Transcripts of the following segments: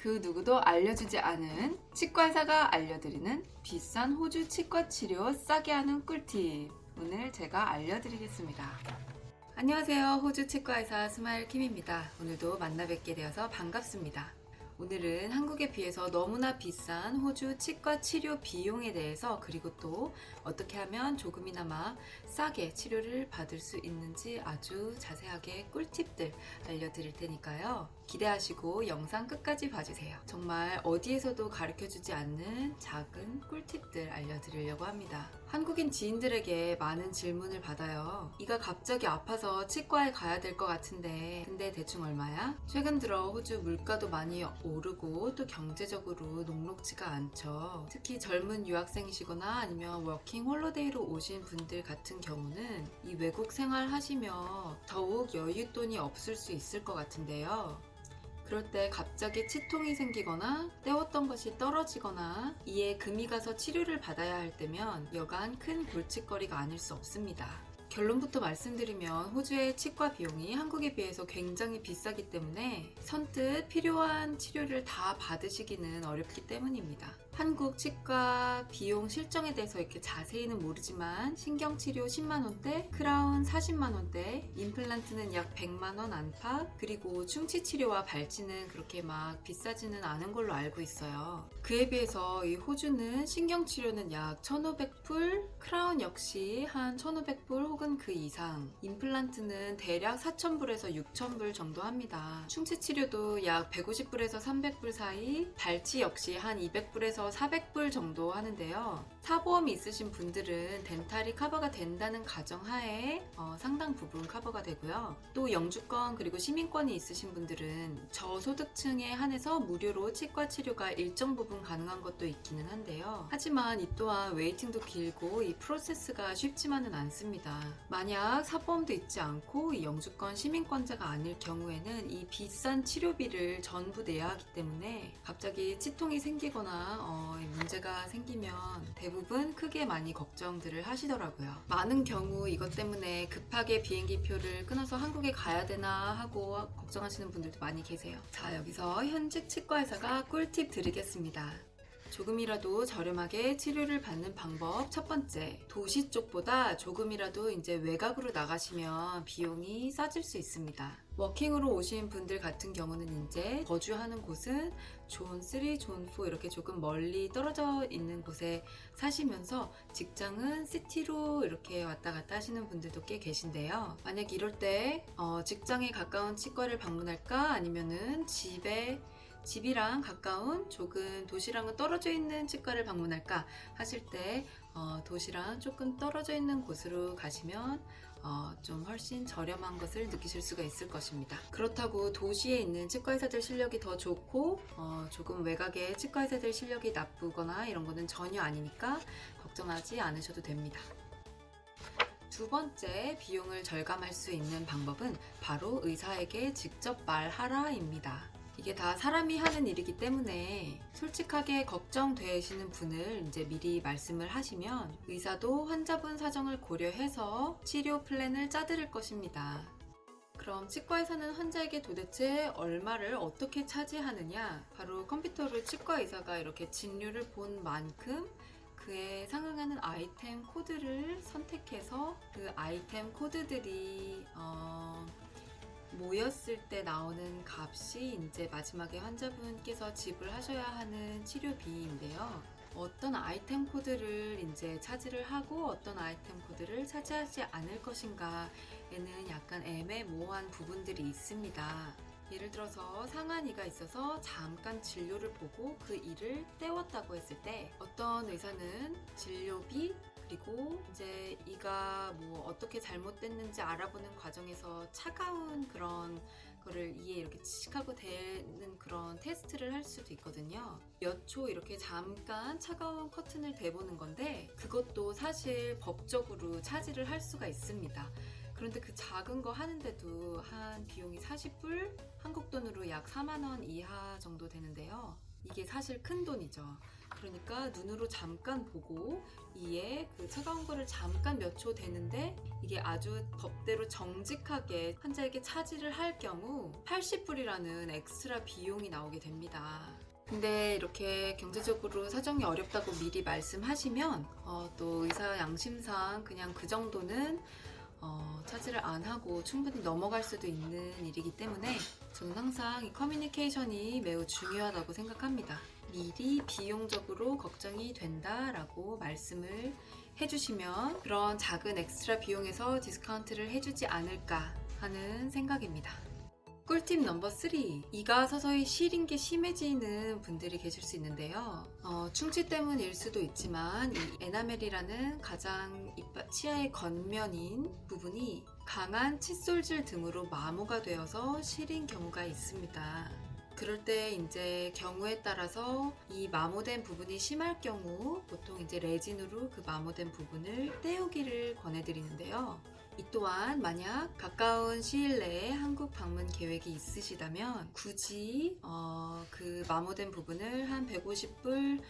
그 누구도 알려주지 않은 치과의사가 알려드리는 비싼 호주 치과 치료 싸게 하는 꿀팁. 오늘 제가 알려드리겠습니다. 안녕하세요. 호주 치과의사 스마일 킴입니다. 오늘도 만나 뵙게 되어서 반갑습니다. 오늘은 한국에 비해서 너무나 비싼 호주 치과 치료 비용에 대해서 그리고 또 어떻게 하면 조금이나마 싸게 치료를 받을 수 있는지 아주 자세하게 꿀팁들 알려드릴 테니까요. 기대하시고 영상 끝까지 봐주세요. 정말 어디에서도 가르쳐 주지 않는 작은 꿀팁들 알려드리려고 합니다. 한국인 지인들에게 많은 질문을 받아요. 이가 갑자기 아파서 치과에 가야 될 것 같은데, 근데 대충 얼마야? 최근 들어 호주 물가도 많이 오르고 또 경제적으로 녹록지가 않죠. 특히 젊은 유학생이시거나 아니면 워킹 홀로데이로 오신 분들 같은 경우는 이 외국 생활 하시며 더욱 여윳돈이 없을 수 있을 것 같은데요. 그럴 때 갑자기 치통이 생기거나 때웠던 것이 떨어지거나 이에 금이 가서 치료를 받아야 할 때면 여간 큰 골칫거리가 아닐 수 없습니다. 결론부터 말씀드리면 호주의 치과 비용이 한국에 비해서 굉장히 비싸기 때문에 선뜻 필요한 치료를 다 받으시기는 어렵기 때문입니다. 한국 치과 비용 실정에 대해서 이렇게 자세히는 모르지만 신경치료 10만원대, 크라운 40만원대, 임플란트는 약 100만원 안팎, 그리고 충치치료와 발치는 그렇게 막 비싸지는 않은 걸로 알고 있어요. 그에 비해서 이 호주는 신경치료는 약 1500불, 크라운 역시 한 1500불 혹은 그 이상, 임플란트는 대략 4000불에서 6000불 정도 합니다. 충치치료도 약 150불에서 300불 사이, 발치 역시 한 200불에서 400불 정도 하는데요. 사보험이 있으신 분들은 덴탈이 커버가 된다는 가정하에 어, 상당 부분 커버가 되고요. 또 영주권 그리고 시민권이 있으신 분들은 저소득층에 한해서 무료로 치과 치료가 일정 부분 가능한 것도 있기는 한데요. 하지만 이 또한 웨이팅도 길고 이 프로세스가 쉽지만은 않습니다. 만약 사보험도 있지 않고 이 영주권 시민권자가 아닐 경우에는 이 비싼 치료비를 전부 내야 하기 때문에 갑자기 치통이 생기거나 어, 이 문제가 생기면 대부분 크게 많이 걱정들을 하시더라고요. 많은 경우 이것 때문에 급하게 비행기 표를 끊어서 한국에 가야 되나 하고 걱정하시는 분들도 많이 계세요. 자, 여기서 현직 치과의사가 꿀팁 드리겠습니다. 조금이라도 저렴하게 치료를 받는 방법 첫 번째 도시 쪽보다 조금이라도 이제 외곽으로 나가시면 비용이 싸질 수 있습니다. 워킹으로 오신 분들 같은 경우는 이제 거주하는 곳은 존 3, 존 4 이렇게 조금 멀리 떨어져 있는 곳에 사시면서 직장은 시티로 이렇게 왔다 갔다 하시는 분들도 꽤 계신데요. 만약 이럴 때 어, 직장에 가까운 치과를 방문할까 아니면은 집에 집이랑 가까운 조금 도시랑은 떨어져 있는 치과를 방문할까 하실 때 어, 도시랑 조금 떨어져 있는 곳으로 가시면 어, 좀 훨씬 저렴한 것을 느끼실 수가 있을 것입니다. 그렇다고 도시에 있는 치과 의사들 실력이 더 좋고 어, 조금 외곽의 치과 의사들 실력이 나쁘거나 이런 거는 전혀 아니니까 걱정하지 않으셔도 됩니다. 두 번째 비용을 절감할 수 있는 방법은 바로 의사에게 직접 말하라입니다. 이게 다 사람이 하는 일이기 때문에 솔직하게 걱정되시는 분을 이제 미리 말씀을 하시면 의사도 환자분 사정을 고려해서 치료 플랜을 짜드릴 것입니다. 그럼 치과의사는 환자에게 도대체 얼마를 어떻게 차지하느냐? 바로 컴퓨터로 치과 의사가 이렇게 진료를 본 만큼 그에 상응하는 아이템 코드를 선택해서 그 아이템 코드들이 어, 모였을 때 나오는 값이 이제 마지막에 환자분께서 지불하셔야 하는 치료비인데요. 어떤 아이템 코드를 이제 차지를 하고 어떤 아이템 코드를 차지하지 않을 것인가에는 약간 애매모호한 부분들이 있습니다. 예를 들어서 상한이가 있어서 잠깐 진료를 보고 그 일을 때웠다고 했을 때 어떤 의사는 진료비 그리고 이제 이가 뭐 어떻게 잘못됐는지 알아보는 과정에서 차가운 그런 거를 이에 이렇게 지식하고 되는 그런 테스트를 할 수도 있거든요. 몇 초 이렇게 잠깐 차가운 커튼을 대보는 건데 그것도 사실 법적으로 차지를 할 수가 있습니다. 그런데 그 작은 거 하는데도 한 비용이 40불, 한국 돈으로 약 4만 원 이하 정도 되는데요. 이게 사실 큰 돈이죠. 그러니까 눈으로 잠깐 보고 이에 그 차가운 거를 잠깐 몇 초 되는데 이게 아주 법대로 정직하게 환자에게 차지를 할 경우 80불이라는 엑스트라 비용이 나오게 됩니다. 근데 이렇게 경제적으로 사정이 어렵다고 미리 말씀하시면 어, 또 의사 양심상 그냥 그 정도는 어, 차지를 안 하고 충분히 넘어갈 수도 있는 일이기 때문에 저는 항상 이 커뮤니케이션이 매우 중요하다고 생각합니다. 미리 비용적으로 걱정이 된다라고 말씀을 해주시면 그런 작은 엑스트라 비용에서 디스카운트를 해주지 않을까 하는 생각입니다. 꿀팁 넘버 3. 이가 서서히 시린 게 심해지는 분들이 계실 수 있는데요. 어, 충치 때문일 수도 있지만 이 에나멜이라는 가장 이빠- 치아의 겉면인 부분이 강한 칫솔질 등으로 마모가 되어서 시린 경우가 있습니다. 그럴 때 이제 경우에 따라서 이 마모된 부분이 심할 경우 보통 이제 레진으로 그 마모된 부분을 떼우기를 권해드리는데요. 이 또한 만약 가까운 시일 내에 한국 방문 계획이 있으시다면 굳이 어, 그 마모된 부분을 한 150불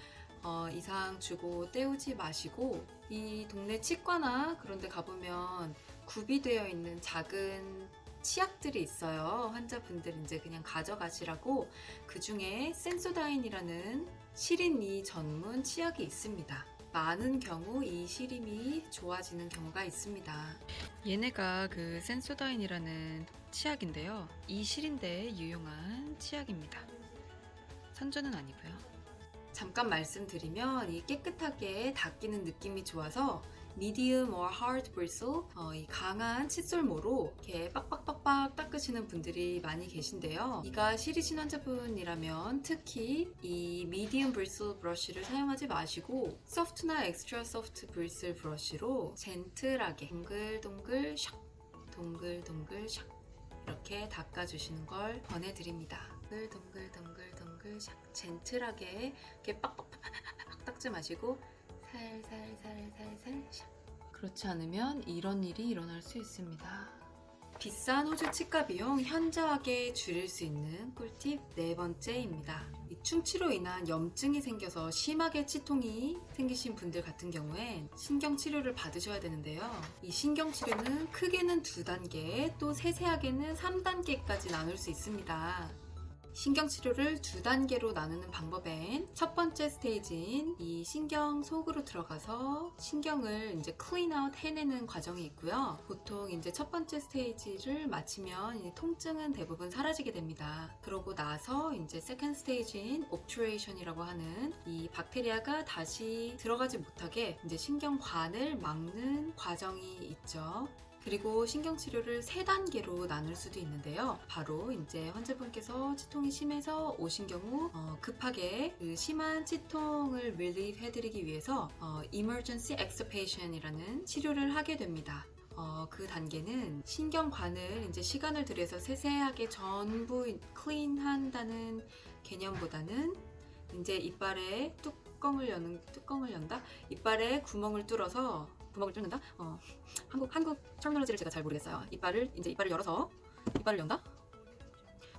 어, 이상 주고 떼우지 마시고 이 동네 치과나 그런 데 가보면 구비되어 있는 작은 치약들이 있어요. 환자분들 이제 그냥 가져가시라고 그 중에 센소다인이라는 시린이 전문 치약이 있습니다. 많은 경우 이 시림이 좋아지는 경우가 있습니다. 얘네가 그 센소다인이라는 치약인데요. 이 시린데 유용한 치약입니다. 선전은 아니고요. 잠깐 말씀드리면 이 깨끗하게 닦이는 느낌이 좋아서 medium or hard bristle 어, 이 강한 칫솔모로 이렇게 빡빡빡빡 닦으시는 분들이 많이 계신데요. 이가 시리신 환자분이라면 특히 이 medium bristle 브러쉬를 사용하지 마시고 soft나 extra soft bristle 브러쉬로 젠틀하게 동글동글 샥 동글동글 샥 이렇게 닦아주시는 걸 권해드립니다. 동글동글동글동글 샥 젠틀하게 이렇게 빡빡빡빡 닦지 마시고 살살살살살 샥 그렇지 않으면 이런 일이 일어날 수 있습니다. 비싼 호주 치과 비용 현저하게 줄일 수 있는 꿀팁 네 번째입니다. 이 충치로 인한 염증이 생겨서 심하게 치통이 생기신 분들 같은 경우엔 신경 치료를 받으셔야 되는데요. 이 신경 치료는 크게는 두 단계, 또 세세하게는 3단계까지 나눌 수 있습니다. 신경 치료를 두 단계로 나누는 방법엔 첫 번째 스테이지인 이 신경 속으로 들어가서 신경을 이제 클린 아웃 해내는 과정이 있고요. 보통 이제 첫 번째 스테이지를 마치면 이 통증은 대부분 사라지게 됩니다. 그러고 나서 이제 세컨 스테이지인 옵트레이션이라고 하는 이 박테리아가 다시 들어가지 못하게 이제 신경관을 막는 과정이 있죠. 그리고 신경치료를 세 단계로 나눌 수도 있는데요. 바로 이제 환자분께서 치통이 심해서 오신 경우 어, 급하게 그 심한 치통을 relieve 해드리기 위해서 어, emergency extirpation이라는 치료를 하게 됩니다. 어, 그 단계는 신경관을 이제 시간을 들여서 세세하게 전부 클린한다는 개념보다는 이제 이빨에 뚜껑을 여는 뚜껑을 연다 이빨에 구멍을 뚫어서 구멍을 뚫는다? 어, 한국 한국 터미널로지를 제가 잘 모르겠어요. 이빨을 이제 이빨을 열어서 이빨을 연다?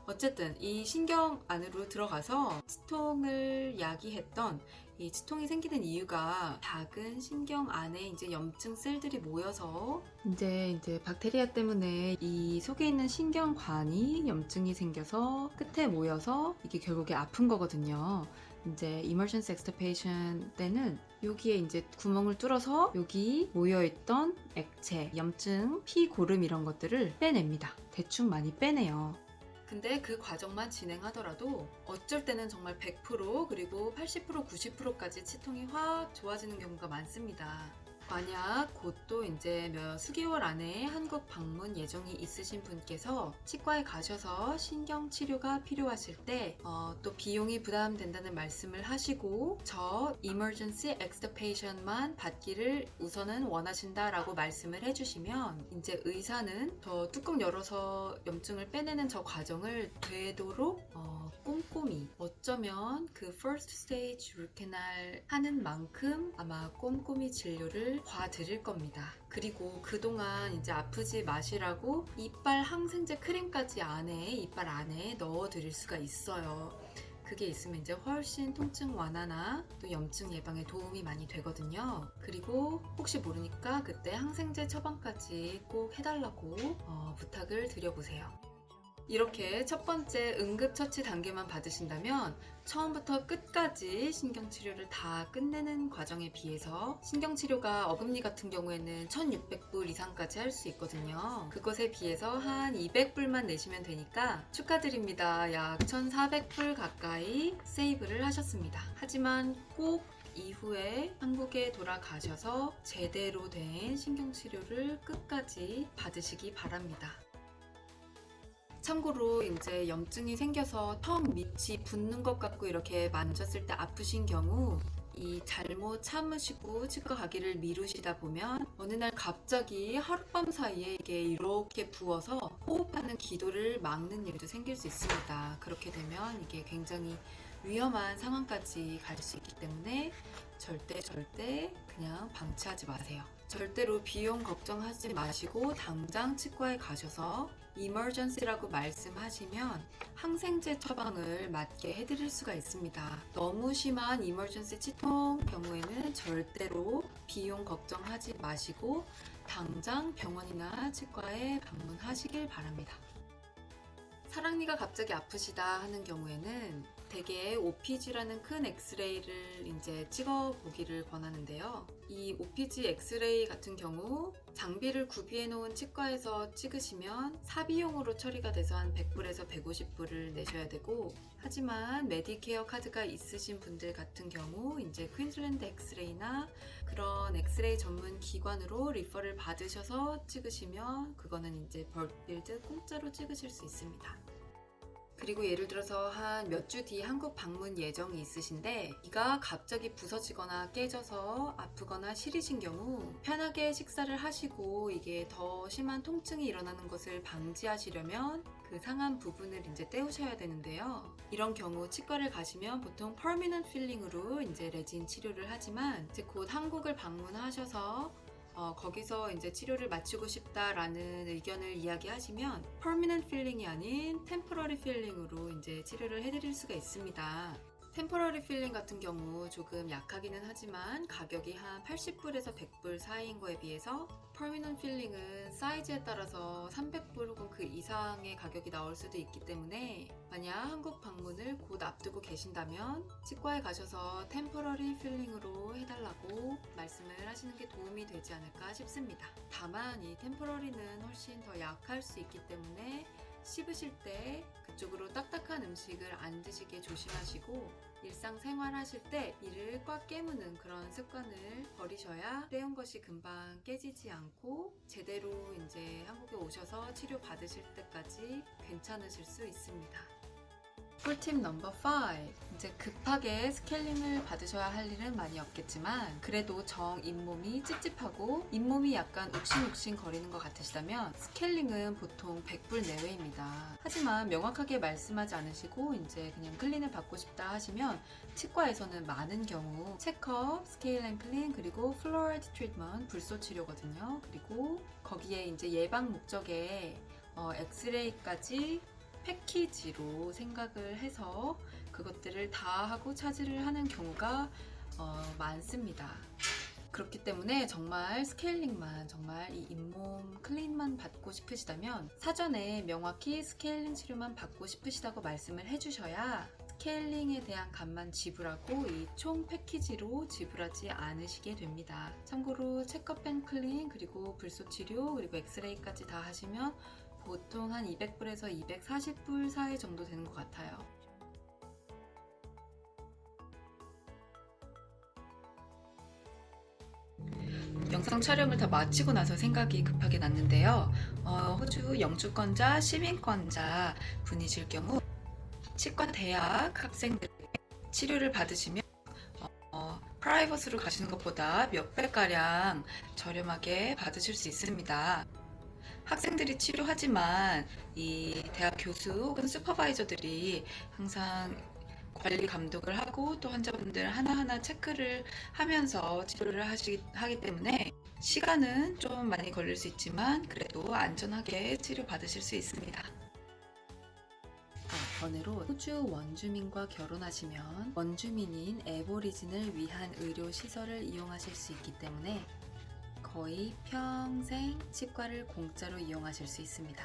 어쨌든 이 신경 안으로 들어가서 치통을 야기했던 이 치통이 생기는 이유가 작은 신경 안에 이제 염증 셀들이 모여서 이제 이제 박테리아 때문에 이 속에 있는 신경관이 염증이 생겨서 끝에 모여서 이게 결국에 아픈 거거든요. 이제 emergency extirpation 때는 여기에 이제 구멍을 뚫어서 여기 모여있던 액체, 염증, 피, 고름 이런 것들을 빼냅니다. 대충 많이 빼내요. 근데 그 과정만 진행하더라도 어쩔 때는 정말 100% 그리고 80% 90%까지 치통이 확 좋아지는 경우가 많습니다. 만약 곧 또 이제 몇 수개월 안에 한국 방문 예정이 있으신 분께서 치과에 가셔서 신경 치료가 필요하실 때, 어, 또 비용이 부담된다는 말씀을 하시고, 저 emergency extirpation만 받기를 우선은 원하신다라고 말씀을 해주시면, 이제 의사는 저 뚜껑 열어서 염증을 빼내는 저 과정을 되도록 어, 꼼꼼히 어쩌면 그 stage root canal 하는 만큼 아마 꼼꼼히 진료를 봐드릴 겁니다. 그리고 그동안 이제 아프지 마시라고 이빨 항생제 크림까지 안에 이빨 안에 넣어 드릴 수가 있어요. 그게 있으면 이제 훨씬 통증 완화나 또 염증 예방에 도움이 많이 되거든요. 그리고 혹시 모르니까 그때 항생제 처방까지 꼭 해달라고 어, 부탁을 드려보세요. 이렇게 첫 번째 응급처치 단계만 받으신다면 처음부터 끝까지 신경치료를 다 끝내는 과정에 비해서 신경치료가 어금니 같은 경우에는 1600불 이상까지 할 수 있거든요. 그것에 비해서 한 200불만 내시면 되니까 축하드립니다. 약 1400불 가까이 세이브를 하셨습니다. 하지만 꼭 이후에 한국에 돌아가셔서 제대로 된 신경치료를 끝까지 받으시기 바랍니다. 참고로 이제 염증이 생겨서 턱 밑이 붓는 것 같고 이렇게 만졌을 때 아프신 경우 이 잘못 참으시고 치과 가기를 미루시다 보면 어느 날 갑자기 하룻밤 사이에 이게 이렇게 부어서 호흡하는 기도를 막는 일도 생길 수 있습니다. 그렇게 되면 이게 굉장히 위험한 상황까지 갈 수 있기 때문에 절대 절대 그냥 방치하지 마세요. 절대로 비용 걱정하지 마시고 당장 치과에 가셔서 이머전시라고 말씀하시면 항생제 처방을 맞게 해드릴 수가 있습니다. 너무 심한 이머전시 치통 경우에는 절대로 비용 걱정하지 마시고 당장 병원이나 치과에 방문하시길 바랍니다. 사랑니가 갑자기 아프시다 하는 경우에는 대개 OPG라는 큰 엑스레이를 이제 찍어 보기를 권하는데요. 이 OPG 엑스레이 같은 경우 장비를 구비해 놓은 치과에서 찍으시면 사비용으로 처리가 돼서 한 100불에서 150불을 내셔야 되고 하지만 메디케어 카드가 있으신 분들 같은 경우 이제 퀸즐랜드 엑스레이나 그런 엑스레이 전문 기관으로 리퍼를 받으셔서 찍으시면 그거는 이제 벌빌드 공짜로 찍으실 수 있습니다. 그리고 예를 들어서 한 몇 주 뒤 한국 방문 예정이 있으신데 이가 갑자기 부서지거나 깨져서 아프거나 시리신 경우 편하게 식사를 하시고 이게 더 심한 통증이 일어나는 것을 방지하시려면 그 상한 부분을 이제 떼우셔야 되는데요. 이런 경우 치과를 가시면 보통 퍼미넌 필링으로 이제 레진 치료를 하지만 이제 곧 한국을 방문하셔서 어, 거기서 이제 치료를 마치고 싶다라는 의견을 이야기하시면 permanent filling이 아닌 temporary filling으로 이제 치료를 해드릴 수가 있습니다. 템포러리 필링 같은 경우 조금 약하기는 하지만 가격이 한 80불에서 100불 사이인 거에 비해서 퍼미넌 필링은 사이즈에 따라서 300불 혹은 그 이상의 가격이 나올 수도 있기 때문에 만약 한국 방문을 곧 앞두고 계신다면 치과에 가셔서 템포러리 필링으로 해달라고 말씀을 하시는 게 도움이 되지 않을까 싶습니다. 다만 이 템포러리는 훨씬 더 약할 수 있기 때문에 씹으실 때 그쪽으로 딱딱한 음식을 안 드시게 조심하시고 일상생활 하실 때 이를 꽉 깨무는 그런 습관을 버리셔야 떼운 것이 금방 깨지지 않고 제대로 이제 한국에 오셔서 치료 받으실 때까지 괜찮으실 수 있습니다. 꿀팁 넘버 5. 이제 급하게 스케일링을 받으셔야 할 일은 많이 없겠지만 그래도 정 잇몸이 찝찝하고 잇몸이 약간 욱신욱신 거리는 것 같으시다면 스케일링은 보통 100불 내외입니다. 하지만 명확하게 말씀하지 않으시고 이제 그냥 클린을 받고 싶다 하시면 치과에서는 많은 경우 체크업, 스케일 앤 클린 그리고 플로라이드 트리트먼트 불소 치료거든요. 그리고 거기에 이제 예방 목적에 어, 엑스레이까지 패키지로 생각을 해서 그것들을 다 하고 차지를 하는 경우가 어, 많습니다. 그렇기 때문에 정말 스케일링만 정말 이 잇몸 클린만 받고 싶으시다면 사전에 명확히 스케일링 치료만 받고 싶으시다고 말씀을 해주셔야 스케일링에 대한 값만 지불하고 이 총 패키지로 지불하지 않으시게 됩니다. 참고로 체크업 앤 클린 그리고 불소 치료 그리고 엑스레이까지 다 하시면 보통 한 200불에서 240불 사이 정도 되는 것 같아요. 영상 촬영을 다 마치고 나서 생각이 급하게 났는데요. 어, 호주 영주권자, 시민권자 분이실 경우 치과 대학 학생들 치료를 받으시면 어, 프라이버스로 가시는 것보다 몇 배가량 저렴하게 받으실 수 있습니다. 학생들이 치료하지만 이 대학 교수 혹은 슈퍼바이저들이 항상 관리 감독을 하고 또 환자분들 하나하나 체크를 하면서 치료를 하시, 하기 때문에 시간은 좀 많이 걸릴 수 있지만 그래도 안전하게 치료 받으실 수 있습니다. 아, 전해로 호주 원주민과 결혼하시면 원주민인 에보리진을 위한 의료 시설을 이용하실 수 있기 때문에 거의 평생 치과를 공짜로 이용하실 수 있습니다.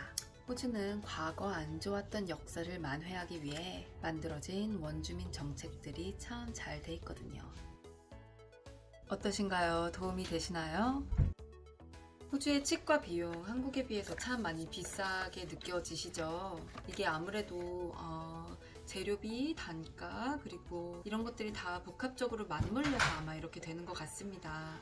호주는 과거 안 좋았던 역사를 만회하기 위해 만들어진 원주민 정책들이 참 잘 돼 있거든요. 어떠신가요? 도움이 되시나요? 호주의 치과 비용 한국에 비해서 참 많이 비싸게 느껴지시죠? 이게 아무래도 어, 재료비, 단가 그리고 이런 것들이 다 복합적으로 맞물려서 아마 이렇게 되는 것 같습니다.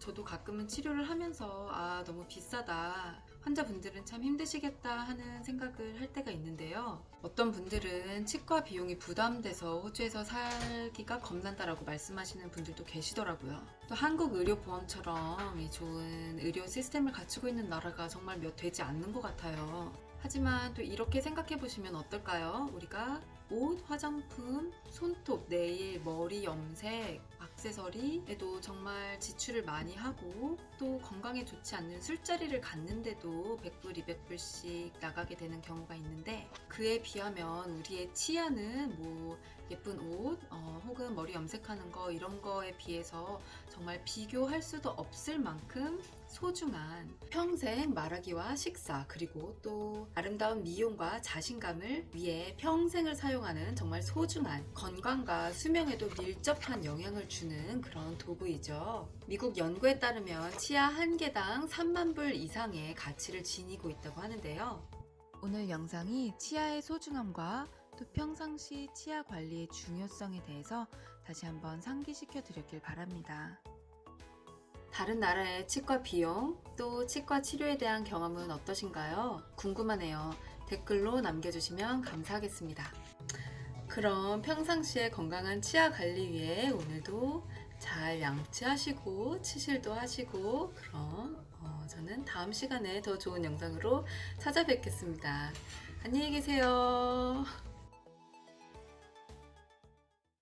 저도 가끔은 치료를 하면서 아 너무 비싸다. 환자분들은 참 힘드시겠다 하는 생각을 할 때가 있는데요. 어떤 분들은 치과 비용이 부담돼서 호주에서 살기가 겁난다라고 말씀하시는 분들도 계시더라고요. 또 한국 의료보험처럼 이 좋은 의료 시스템을 갖추고 있는 나라가 정말 몇 되지 않는 것 같아요. 하지만 또 이렇게 생각해 보시면 어떨까요? 우리가 옷, 화장품, 손톱, 네일, 머리 염색, 액세서리에도 정말 지출을 많이 하고 또 건강에 좋지 않는 술자리를 갔는데도 100불, 200불씩 나가게 되는 경우가 있는데 그에 비하면 우리의 치아는 뭐 예쁜 옷 어, 혹은 머리 염색하는 거 이런 거에 비해서 정말 비교할 수도 없을 만큼 소중한 평생 말하기와 식사 그리고 또 아름다운 미용과 자신감을 위해 평생을 사용하는 정말 소중한 건강과 수명에도 밀접한 영향을 주는 그런 도구이죠. 미국 연구에 따르면 치아 한 개당 3만 불 이상의 가치를 지니고 있다고 하는데요. 오늘 영상이 치아의 소중함과 또 평상시 치아 관리의 중요성에 대해서 다시 한번 상기시켜 드렸길 바랍니다. 다른 나라의 치과 비용 또 치과 치료에 대한 경험은 어떠신가요? 궁금하네요. 댓글로 남겨주시면 감사하겠습니다. 그럼 평상시에 건강한 치아 관리 위해 오늘도 잘 양치하시고 치실도 하시고 그럼 어, 저는 다음 시간에 더 좋은 영상으로 찾아뵙겠습니다. 안녕히 계세요.